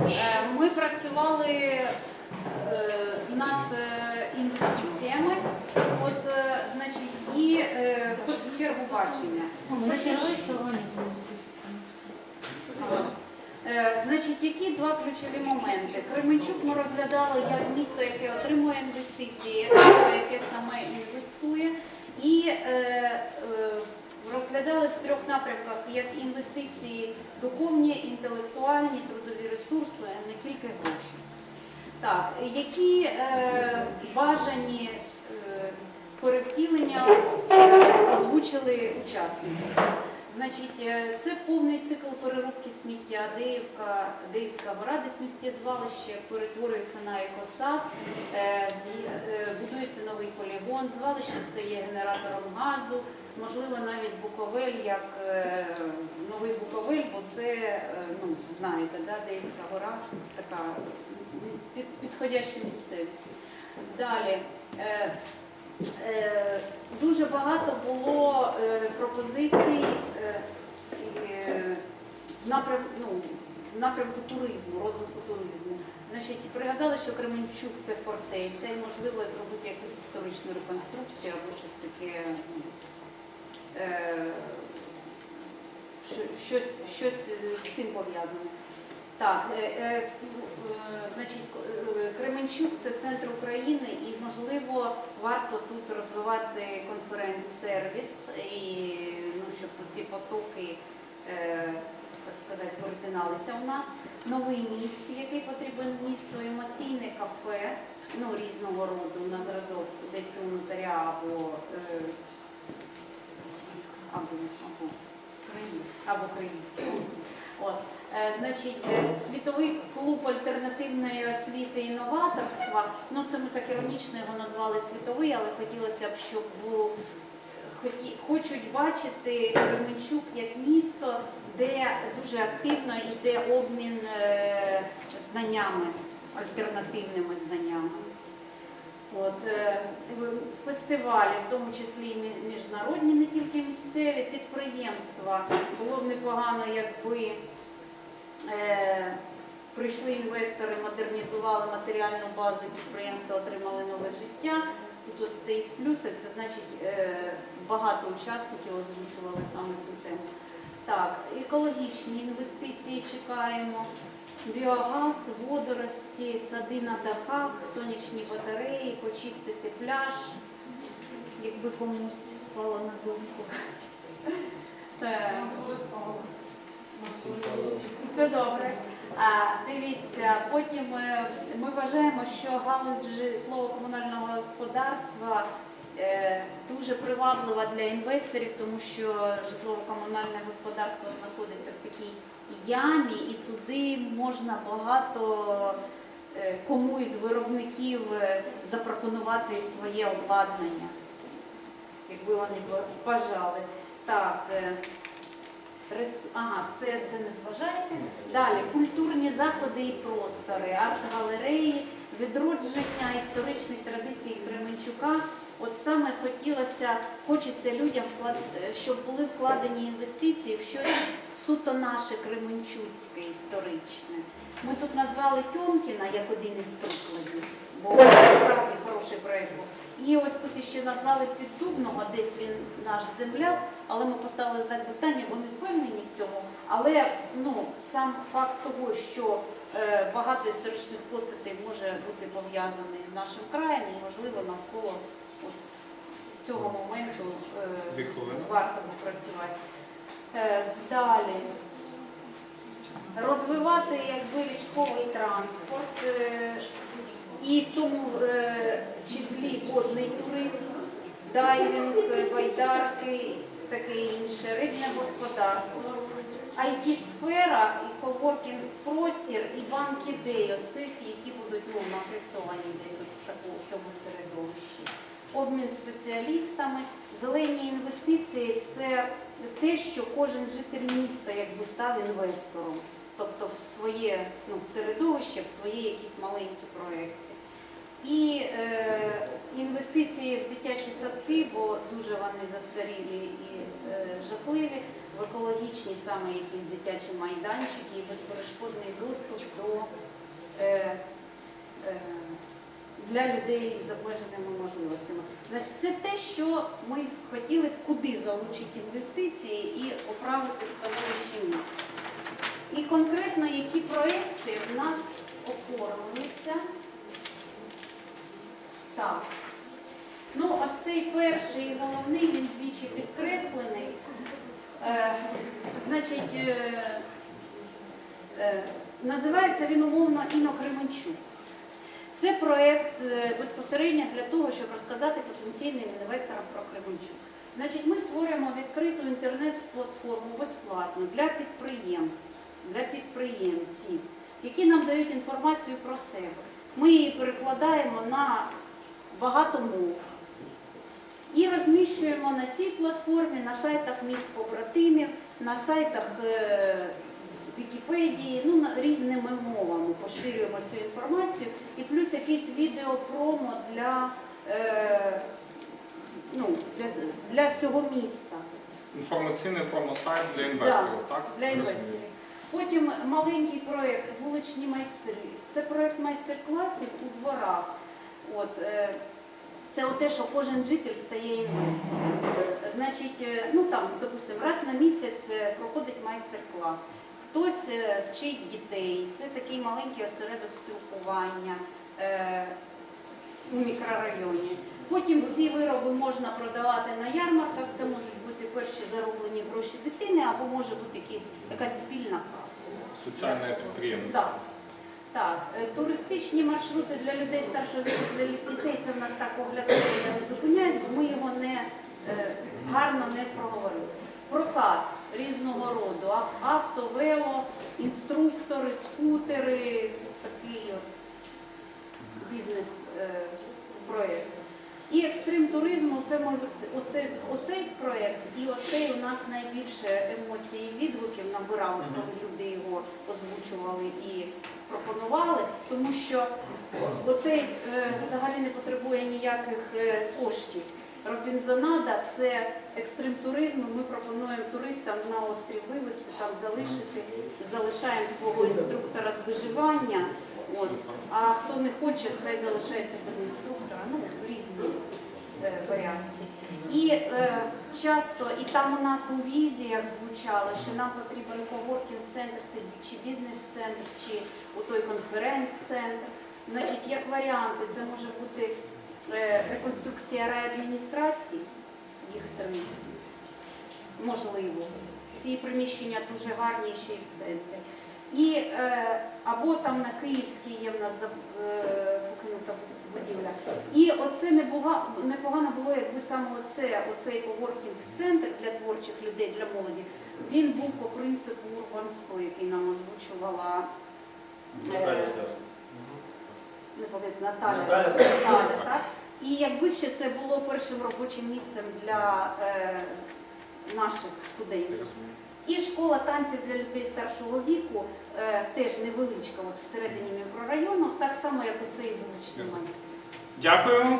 Е, Ми працювали е, над е, інвестиціями, от, значить, і в першу чергу бачення. Значить, які два ключові моменти? Кременчук ми розглядали як місто, яке отримує інвестиції, як місто, яке саме інвестує, і е, е, розглядали в трьох напрямках як інвестиції духовні, інтелектуальні, трудові тільки гроші. Так, які е, бажані е, перевтілення е, озвучили учасники? Значить, е, це повний цикл переробки сміття. Деївка, Деївська гора, де сміттєзвалище перетворюється на екосад, е, е, будується новий полігон, звалище стає генератором газу, можливо, навіть Буковель як е, новий Буковель, бо це, е, ну, знаєте, да, Деївська гора така підходяща місцевість. Далі. е, Дуже багато було пропозицій ну, напрямку туризму, розвитку туризму. Значить, пригадали, що Кременчук це фортеця, і можливо зробити якусь історичну реконструкцію або щось таке. Е, що- щось, щось з цим пов'язане. Так, е, е, значить, Кременчук це центр України і, можливо, варто тут розвивати конференц-сервіс, ну, щоб ці потоки, так сказати, перетиналися у нас. Новий міст, який потрібен місту, емоційне кафе, ну, різного роду, на зразок, у нотаря або, або, країн, або країн. От. Е, Значить, е, світовий клуб альтернативної освіти і новаторства. Ну це ми так іронічно його назвали світовий, але хотілося б, щоб був хоті, хочуть бачити Кременчук як місто, де дуже активно йде обмін е, знаннями, альтернативними знаннями. От, фестивалі, в тому числі і міжнародні, тільки місцеві підприємства. Було б непогано, якби е, прийшли інвестори, модернізували матеріальну базу, підприємства отримали нове життя. Тут от стоїть плюси, це значить е, багато учасників озвучували саме цю тему. Так, екологічні інвестиції чекаємо. Біогаз, водорості, сади на дахах, сонячні батареї, почистити пляж, якби комусь спало на думку. Е, це добре. А, дивіться, потім е, ми вважаємо, що галузь житлово-комунального господарства е, дуже приваблива для інвесторів, тому що житлово-комунальне господарство знаходиться в такій ямі, і туди можна багато кому із виробників запропонувати своє обладнання, якби вони бажали. Так. рис... Ага, це, це не зважаєте. Далі культурні заходи і простори, арт-галереї, відродження історичних традицій Кременчука. От саме хотілося, хочеться людям щоб були вкладені інвестиції в щось суто наше Кременчуцьке історичне. Ми тут назвали Тьомкіна як один із прикладів, бо справді хороший проєкт був. І ось тут ще назвали Піддубного, десь він наш земляк, але ми поставили знак питання, бо не впевнені в цьому. Але ну, сам факт того, що е, багато історичних постатей може бути пов'язаний з нашим краєм, і, можливо, навколо цього моменту е, варто попрацювати. Е, далі. Розвивати якби річковий транспорт е, і в тому е, числі водний туризм, дайвінг, байдарки, таке інше, рибне господарство, IT-сфера, і коворкінг простір, і банк ідей, оцих, які будуть ну, напрацьовані десь от в такому в цьому середовищі. Обмін спеціалістами, зелені інвестиції це те, що кожен житель міста якби став інвестором, тобто в своє ну, в середовище, в свої якісь маленькі проекти. І е, інвестиції в дитячі садки, бо дуже вони застарілі і е, жахливі. в екологічні саме якісь дитячі майданчики і безперешкодний доступ до е, е, для людей з обмеженими можливостями. Значить, це те, що ми хотіли куди залучити інвестиції і поправити становище міста. І конкретно які проекти в нас оформилися. Так. Ну, ось цей перший і головний, він двічі підкреслений. Е, значить, е, е, називається він умовно Іно Кременчук. Це проєкт е, безпосередньо для того, щоб розказати потенційним інвесторам про Кременчук. Значить, ми створюємо відкриту інтернет-платформу безплатно для підприємств, для підприємців, які нам дають інформацію про себе. Ми її перекладаємо на багато мов і розміщуємо на цій платформі на сайтах міст побратимів, на сайтах е, Вікіпедії, ну різними мовами поширюємо цю інформацію, і плюс якийсь відеопромо для, е, ну, для, для всього міста. Інформаційний промосайт для інвесторів, так? Для інвесторів. Потім маленький проєкт Вуличні майстри. Це проєкт майстер-класів у дворах. От, е, це те, що кожен житель стає інвестором. Значить, е, ну там, допустимо, раз на місяць е, проходить майстер-клас. Хтось е, вчить дітей. Це такий маленький осередок спілкування е, у мікрорайоні. Потім ці вироби можна продавати на ярмарках. Це можуть бути перші зароблені гроші дитини, або може бути якісь, якась спільна каса. Соціальне підприємство. Так. Так, е, туристичні маршрути для людей старшого віку, для дітей це в нас так оглядово я не зупиняюсь, бо ми його не е, гарно не проговорили. Прокат різного роду, ав- авто, вело, інструктори, скутери, такий от бізнес-проєкт. І екстрим туризму це ми оце, оцей проєкт, і оцей у нас найбільше емоцій і відгуків набирали, коли люди його озвучували і тому що оцей е, взагалі не потребує ніяких е, коштів. Робінзонада це екстрим туризм. Ми пропонуємо туристам на острів вивезти, там залишити, залишаємо свого інструктора з виживання. А хто не хоче, хай залишається без інструктора. Ну, різні е. І е, часто, і там у нас у візіях звучало, що нам потрібен коворкінг-центр, це чи бізнес-центр, чи у той конференц-центр. Значить, як варіанти, це може бути е, реконструкція райадміністрації, їх три, можливо. Ці приміщення дуже гарні ще й в центрі. І е, або там на Київській є в нас е, будівля. І оце непогано було, якби саме оце, оцей коворкінг-центр для творчих людей, для молоді, він був по принципу 100, який нам озвучувала е, не пам'ятаю, Наталя. Наталя Наталя, так? І якби ще це було першим робочим місцем для е, наших студентів. І школа танців для людей старшого віку е, теж невеличка, от всередині мікрорайону, так само, як у цей вуличний майстер. Дякую.